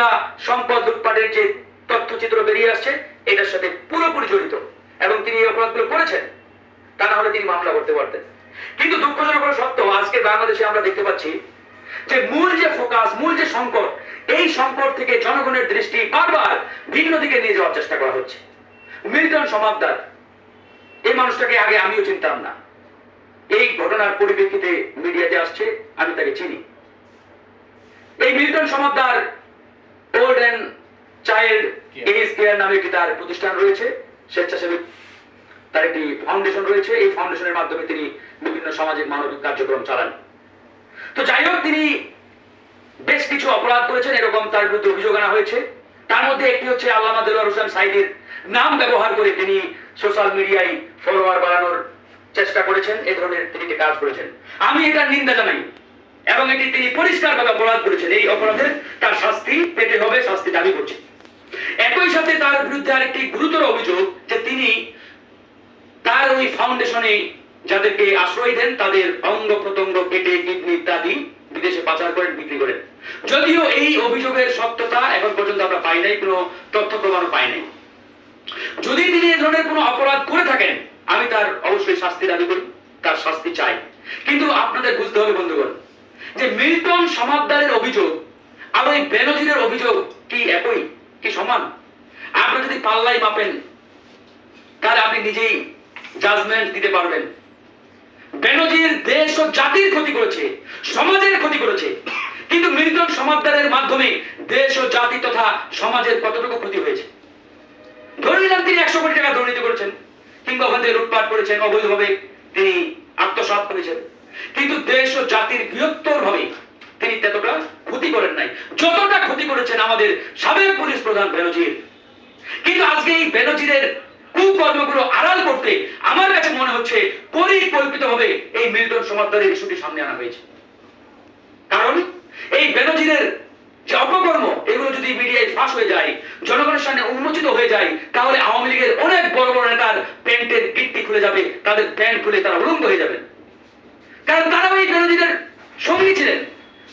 গোটা সম্পদ লুটপাটের যে তথ্যচিত্র বেরিয়ে আসছে, এটার সাথে পুরোপুরি জড়িত। এবং তিনি এই অপরাধগুলো করেছেন, তা না হলে তিনি মামলা করতে পারতেন। কিন্তু দুঃখজনক সত্য, আজকে বাংলাদেশে আমরা দেখতে পাচ্ছি যে মূল যে ফোকাস, মূল যে সংকট, এই সংকট থেকে জনগণের দৃষ্টি বারবার ভিন্ন দিকে নিয়ে যাওয়ার চেষ্টা করা হচ্ছে। মিল্টন সমাবদার, এই মানুষটাকে আগে আমিও চিনতাম না। এই ঘটনার পরিপ্রেক্ষিতে মিডিয়াতে আসছে, আমি তাকে চিনি। এই Milton Samaddar old and child care নামে একটি তার প্রতিষ্ঠান রয়েছে স্বেচ্ছাসেবী তার একটি ফাউন্ডেশন রয়েছে। এই ফাউন্ডেশনের মাধ্যমে তিনি বিভিন্ন সামাজিক মানবিক কার্যক্রম চালান। তো যাই হোক তিনি বেশ কিছু অপরাধ করেছেন এরকম তার বিরুদ্ধে অভিযোগ আনা হয়েছে। তার মধ্যে একটি হচ্ছে আল্লামা দেলোয়ার হোসেন সাইদের নাম ব্যবহার করে তিনি সোশ্যাল মিডিয়ায় ফলোয়ার বাড়ানোর চেষ্টা করেছেন। এই ধরনের তিনি একটি কাজ করেছেন। আমি এটার নিন্দা জানাই। এবং এটি তিনি পরিষ্কারভাবে অপরাধ করেছেন, এই অপরাধের তার শাস্তি পেতে হবে, শাস্তি দাবি করছে একই সাথে তার বিরুদ্ধে আরেকটি গুরুতর অভিযোগ যে তিনি তার ওই ফাউন্ডেশনে যাদেরকে আশ্রয় দেন, তাদের অঙ্গ প্রত্যঙ্গ কেটে, কিডনি ইত্যাদি বিদেশে পাচার করেন, বিক্রি করেন। যদিও এই অভিযোগের সত্যতা এখন পর্যন্ত আমরা পাই নাই, কোনো তথ্য প্রমাণ পাই নাই। যদি তিনি এ ধরনের কোনো অপরাধ করে থাকেন, আমি তার অবশ্যই শাস্তি দাবি করি, তার শাস্তি চাই। কিন্তু আপনাদের বুঝতে হবে, বন্ধুগণ যে মিল্টন সমাদদারের অভিযোগ আর ওই বেনজিরের অভিযোগ কি একই, কি সমান? আপনারা যদি পাল্লাই মাপেন, তাহলে আপনি নিজেই জাজমেন্ট দিতে পারবেন। বেনজির দেশ ও জাতির ক্ষতি করেছে, সমাজের ক্ষতি করেছে। কিন্তু মিল্টন সমাদদারের মাধ্যমে দেশ ও জাতি তথা সমাজের কতটুকু ক্ষতি হয়েছে? ধরে নিলাম তিনি একশো কোটি টাকা দুর্নীতি করেছেন, কিংবা ওখান থেকে লুটপাট করেছেন, অবৈধভাবে তিনি আত্মসাৎ করেছেন। কিন্তু দেশ ও জাতির বৃহত্তর ভাবে তিনি ততটা ক্ষতি করেন নাই। যতটা ক্ষতি করেছেন আমাদের সাবেক পুলিশ প্রধান বেনজির। কিন্তু আজকে এই বেনজিরের কুকর্মগুলো আড়াল করতে আমার কাছে মনে হচ্ছে পরিকল্পিতভাবে এই মিল্টন সমাদদারের ইস্যুটি সামনে আনা হয়েছে। কারণ এই বেনজিরের যে অপকর্ম, এগুলো যদি মিডিয়ায় ফাঁস হয়ে যায়, জনগণের সামনে উন্মোচিত হয়ে যায়, তাহলে আওয়ামী লীগের অনেক বড় বড় নেতার প্যান্টের গিট্টি খুলে যাবে, তাদের প্যান্ট খুলে তারা উলঙ্গ হয়ে যাবে কারণ তারা ওই বেনজিরের সঙ্গী ছিলেন?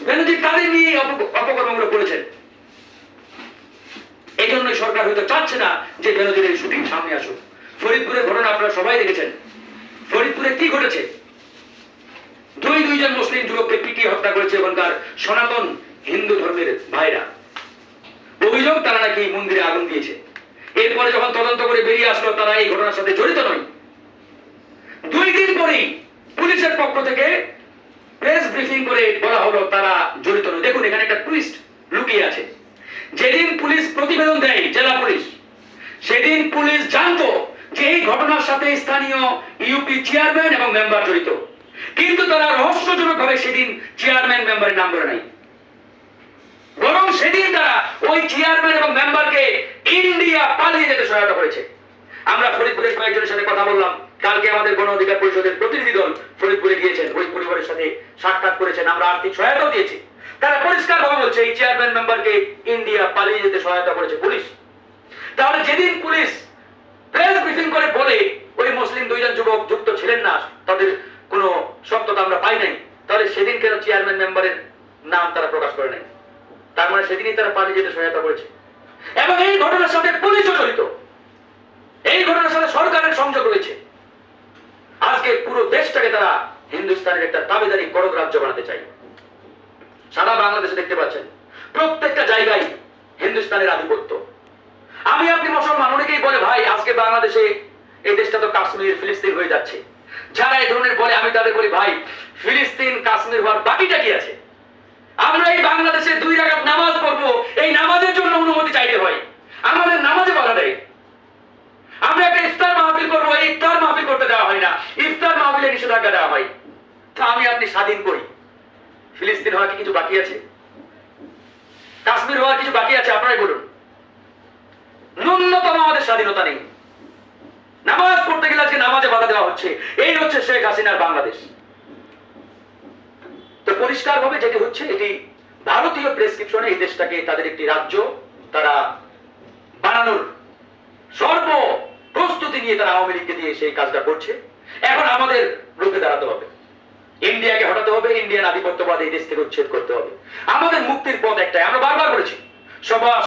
বেনজির তাদের নিয়ে অপকর্মগুলো করেছেন। এই জন্যই সরকার হয়তো চাচ্ছে না যে বেনজিরের শুটিং সামনে আসুক। ফরিদপুরের ঘটনা আপনারা সবাই দেখেছেন। ফরিদপুরে কি ঘটেছে? দুই দুইজন মুসলিম যুবককে পিটিয়ে হত্যা করেছে ওখানকার সনাতন হিন্দু ধর্মের ভাইরা। অভিযোগ, তারা নাকি মন্দিরে আগুন দিয়েছে। এরপরে যখন তদন্ত করে বেরিয়ে আসলো, তারা এই ঘটনার সাথে জড়িত নয়। দুই দিন পরেই পুলিশের পক্ষ থেকে প্রেস ব্রিফিং করে বলা হলো তারা জড়িত নয়। দেখুন, এখানে একটা টুইস্ট লুকিয়ে আছে। যেদিন পুলিশ প্রতিবেদন দেয় জেলা পুলিশ, সেদিন পুলিশ জানতো যে এই ঘটনার সাথে স্থানীয় ইউপি চেয়ারম্যান এবং মেম্বার জড়িত। কিন্তু তারা রহস্যজনক ভাবে সেদিন চেয়ারম্যান মেম্বারের নাম করে নাই। বরং সেদিন তারা ওই চেয়ারম্যান এবং মেম্বারকে ইন্ডিয়া পালিয়ে যেতে সহায়তা করেছে। আমরা ফরিদপুরের কয়েকজনের সাথে কথা বললাম। কালকে আমাদের গণ অধিকার পরিষদের প্রতিনিধি দল ফরিদপুরে গিয়েছেন। ওই পরিবারের সাথে সাক্ষাৎ করেছেন। আমরা আর্থিক সহায়তাও দিয়েছি। তারা পরিষ্কার ভাবে বলছে, এই চেয়ারম্যান মেম্বারকে ইন্ডিয়া পালিয়ে যেতে সহায়তা করেছে পুলিশ। তাহলে যেদিন পুলিশ প্রেস ব্রিফিং করে বলে, ওই মুসলিম দুইজন যুবক যুক্ত ছিলেন না, তাদের কোনো সত্যতা আমরা পাই নাই, তাহলে সেদিন কেন চেয়ারম্যান মেম্বারের নাম তারা প্রকাশ করে নাই? তার মানে সেদিনই তারা পালিয়ে যেতে সহায়তা করেছে। এবং এই ঘটনার সাথে পুলিশও জড়িত। এই ঘটনার সাথে সরকারের সংযোগ রয়েছে। আজকে পুরো দেশটাকে তারা হিন্দুস্তানের একটা দাবিদারি করদ রাজ্য বানাতে চাই সারা বাংলাদেশে দেখতে পাচ্ছেন, প্রত্যেকটা জায়গায় হিন্দুস্তানের আধিপত্য। আমি আপনি মুসলমান, অনেকেই বলে, ভাই, আজকে বাংলাদেশে এই দেশটা তো কাশ্মীর, ফিলিস্তিন হয়ে যাচ্ছে। যারা এই ধরনের বলে, আমি তাদের বলি, ভাই, ফিলিস্তিন, কাশ্মীর হওয়ার বাকিটা কি আছে? আমরা এই বাংলাদেশে দুই রাকাত নামাজ পড়ব এই নামাজের জন্য অনুমতি চাইতে হয় আমাদের নামাজে বাধা দেয় আমরা একটা ইফতার মাহফিল করব এই ইফতার মাহফিল করতে দেওয়া হয় না ইফতার মাহফিলে নিষেধাজ্ঞা দেওয়া হয় তা আমি আপনি স্বাধীন করি। ফিলিস্তিন হওয়ার কি কিছু বাকি আছে? কাশ্মীর হওয়ার কিছু বাকি আছে, আপনারাই বলুন। ন্যূনতম আমাদের স্বাধীনতা নেই। নামাজ পড়তে গেলে আজকে নামাজে বাধা দেওয়া হচ্ছে। এই হচ্ছে শেখ হাসিনার বাংলাদেশ। তো পরিষ্কার ভাবে যেটি হচ্ছে, এটি ভারতীয় প্রেসক্রিপশনে এই দেশটাকে তাদের একটি রাজ্য, তারা বানানোর সর্ব প্রস্তুতি নিয়ে তারা আওয়ামী লীগকে দিয়ে সেই কাজটা করছে। এখন আমাদের রুখে দাঁড়াতে হবে। ইন্ডিয়াকে হটাতে হবে, ইন্ডিয়ান আধিপত্যবাদ এই দেশ থেকে উচ্ছেদ করতে হবে। আমাদের মুক্তির পথ একটাই, আমরা বারবার বলেছি সভা